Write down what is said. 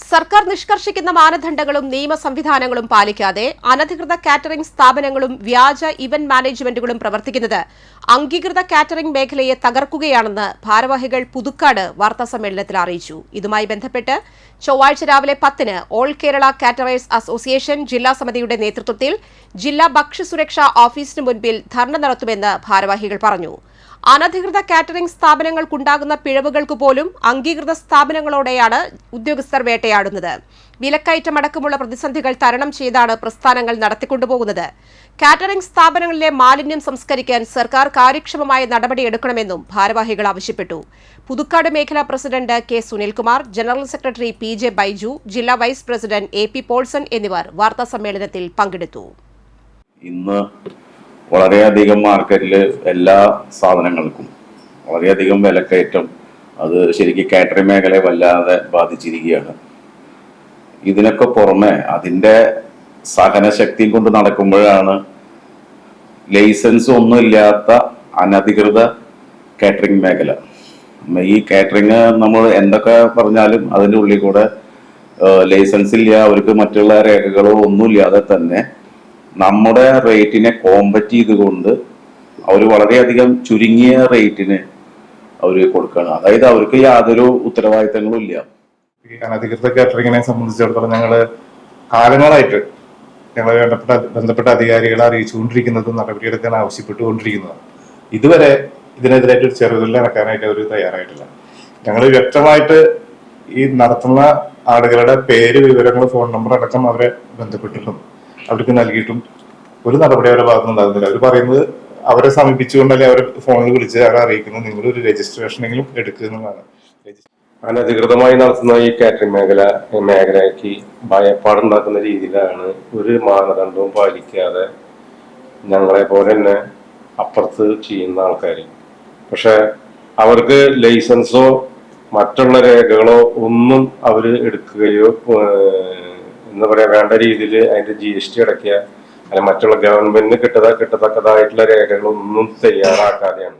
സർക്കാർ നിഷ്കർഷിക്കുന്ന മാനദണ്ഡങ്ങളും നിയമ സംവിധാനങ്ങളും പാലിക്കാതെ അനധികൃത കാറ്ററിംഗ് സ്ഥാപനങ്ങളും വ്യാജ ഇവന്റ് മാനേജ്മെന്റുകളും പ്രവർത്തിക്കുന്നത് അംഗീകൃത കാറ്ററിംഗ് മേഖലയെ തകർക്കുകയാണെന്ന് ഭാരവാഹികൾ പുതുക്കാട് വാർത്താസമ്മേളനത്തിൽ അറിയിച്ചു. ഇതുമായി ബന്ധപ്പെട്ട് ചൊവ്വാഴ്ച രാവിലെ പത്തിന് ഓൾ കേരള കാറ്ററേഴ്സ് അസോസിയേഷൻ ജില്ലാ സമിതിയുടെ നേതൃത്വത്തിൽ ജില്ലാ ഭക്ഷ്യസുരക്ഷാ ഓഫീസിന് മുൻപിൽ ധർണ നടത്തുമെന്ന് ഭാരവാഹികൾ പറഞ്ഞു. അനധികൃത കാറ്ററിംഗ് സ്ഥാപനങ്ങൾക്കുണ്ടാകുന്ന പിഴവുകൾക്ക് പോലും അംഗീകൃത സ്ഥാപനങ്ങളോടെയാണ് ഉദ്യോഗസ്ഥർ വേട്ടയാടുന്നത്. വിലക്കയറ്റമടക്കമുള്ള പ്രതിസന്ധികൾ തരണം ചെയ്താണ് പ്രസ്ഥാനങ്ങൾ നടത്തിക്കൊണ്ടുപോകുന്നത്. കാറ്ററിംഗ് സ്ഥാപനങ്ങളിലെ മാലിന്യം സംസ്കരിക്കാൻ സർക്കാർ കാര്യക്ഷമമായ നടപടിയെടുക്കണമെന്നും ഭാരവാഹികൾ ആവശ്യപ്പെട്ടു. പുതുക്കാട് മേഖലാ president K Sunilkumar general secretary P J Baiju ജില്ലാ vice president A P Paulson എന്നിവർ വാർത്താസമ്മേളനത്തിൽ പങ്കെടുത്തു. വളരെയധികം മാർക്കറ്റിൽ എല്ലാ സാധനങ്ങൾക്കും വളരെയധികം വിലക്കയറ്റം അത് ശരിക്കും കാറ്ററിംഗ് മേഖലയെ വല്ലാതെ ബാധിച്ചിരിക്കുകയാണ്. ഇതിനൊക്കെ പുറമെ അതിന്റെ സഹനശക്തിയും കൊണ്ട് നടക്കുമ്പോഴാണ് ലൈസൻസ് ഒന്നുമില്ലാത്ത അനധികൃത കാറ്ററിംഗ് മേഖല. ഈ കാറ്ററിംഗ് നമ്മൾ എന്തൊക്കെ പറഞ്ഞാലും അതിന്റെ ഉള്ളിൽ കൂടെ ലൈസൻസ് ഇല്ല അവർക്ക് മറ്റുള്ള രേഖകളോ ഒന്നുമില്ലാതെ തന്നെ നമ്മുടെ റേറ്റിനെ കോമ്പറ്റ് ചെയ്തുകൊണ്ട് അവർ വളരെയധികം ചുരുങ്ങിയ റേറ്റിന് അവർ കൊടുക്കുകയാണ്. അതായത് അവർക്ക് യാതൊരു ഉത്തരവാദിത്തങ്ങളും ഇല്ല. ഈ അനധികൃത കാറ്ററിങ്ങിനെ സംബന്ധിച്ചിടത്തോളം ഞങ്ങൾ കാലങ്ങളായിട്ട് ഞങ്ങൾ ബന്ധപ്പെട്ട ബന്ധപ്പെട്ട അധികാരികളെ അറിയിച്ചുകൊണ്ടിരിക്കുന്നതും നടപടിയെടുക്കാൻ ആവശ്യപ്പെട്ടുകൊണ്ടിരിക്കുന്നതാണ് ഇതുവരെ ഇതിനെതിരായിട്ട് ഒരു ചെറുതല്ല ഇറക്കാനായിട്ട് അവർ തയ്യാറായിട്ടില്ല. ഞങ്ങൾ വ്യക്തമായിട്ട് ഈ നടത്തുന്ന ആളുകളുടെ പേര് വിവരങ്ങൾ ഫോൺ നമ്പർ അടക്കം അവരെ ബന്ധപ്പെട്ടിട്ടും അവർക്ക് നൽകിയിട്ടും ഒരു നടപടി അവരുടെ ഭാഗത്ത് ഉണ്ടാകുന്നില്ല അവർ പറയുന്നത് അവരെ സമീപിച്ചുകൊണ്ടല്ലേ അവർ ഫോണിൽ വിളിച്ച് അവരെ അറിയിക്കുന്നത്. നിങ്ങൾ ഒരു രജിസ്ട്രേഷനെങ്കിലും എടുക്കുക എന്നുള്ളതാണ്. അനധികൃതമായി നടത്തുന്ന ഈ കാറ്ററിംഗ് മേഖല മേഖലയ്ക്ക് ഭയപ്പാടുണ്ടാക്കുന്ന രീതിയിലാണ് ഒരു മാനദണ്ഡവും പാലിക്കാതെ ഞങ്ങളെ പോലെ തന്നെ അപ്പുറത്ത് ചെയ്യുന്ന ആൾക്കാർ പക്ഷെ അവർക്ക് ലൈസൻസോ മറ്റുള്ള രേഖകളോ ഒന്നും അവർ എടുക്കുകയോ എന്താ പറയാ വേണ്ട രീതിയിൽ അതിന്റെ ജി എസ് ടി അടയ്ക്കുക. അല്ലെങ്കിൽ മറ്റുള്ള ഗവൺമെന്റിന് കിട്ടത കിട്ടത്തക്കതായിട്ടുള്ള രേഖകളൊന്നും തയ്യാറാക്കാതെയാണ്.